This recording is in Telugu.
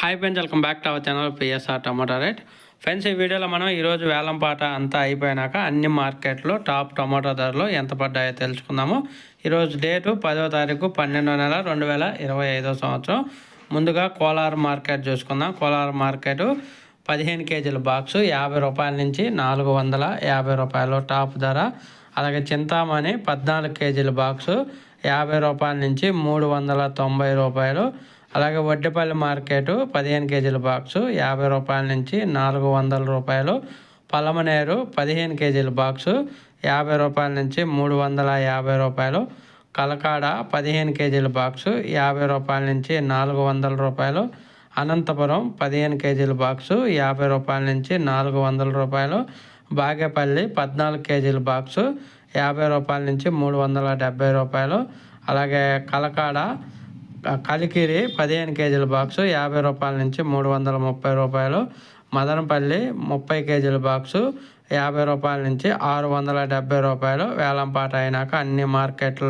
Hi friends welcome back to our channel PSR tomato rate friends ఈ వీడియోలో మనం ఈరోజు వేలం పాట అంతా అయిపోయినాక అన్ని మార్కెట్లో టాప్ టమాటా ధరలు ఎంత పడ్డాయో తెలుసుకుందాము. ఈరోజు డేటు పదో తారీఖు పన్నెండో నెల రెండు వేల ఇరవై ఐదో సంవత్సరం. ముందుగా కోలార్ మార్కెట్ చూసుకుందాం. కోలార్ మార్కెట్ పదిహేను కేజీల బాక్సు యాభై రూపాయల నుంచి నాలుగు వందల యాభై రూపాయలు టాప్ ధర. అలాగే చింతామణి పద్నాలుగు కేజీల బాక్సు యాభై రూపాయల నుంచి మూడు వందల తొంభై రూపాయలు. అలాగే వడ్డేపల్లి మార్కెట్ పదిహేను కేజీల బాక్సు యాభై రూపాయల నుంచి నాలుగు వందల రూపాయలు. పలమనేరు పదిహేను కేజీల బాక్సు యాభై రూపాయల నుంచి మూడు వందల యాభై రూపాయలు. కలకాడ పదిహేను కేజీల బాక్సు యాభై రూపాయల నుంచి నాలుగు వందల రూపాయలు. అనంతపురం పదిహేను కేజీల బాక్సు యాభై రూపాయల నుంచి నాలుగు వందల రూపాయలు. బాగేపల్లి పద్నాలుగు కేజీల బాక్సు యాభై రూపాయల నుంచి మూడు వందల డెబ్బై రూపాయలు. అలాగే కలకాడ కలికిరి పదిహేను కేజీల బాక్సు యాభై రూపాయల నుంచి మూడు వందల ముప్పై రూపాయలు. మదనపల్లి ముప్పై కేజీల బాక్సు యాభై రూపాయల నుంచి ఆరు వందల డెబ్బై రూపాయలు. వేలంపాట అయినాక అన్ని మార్కెట్లలో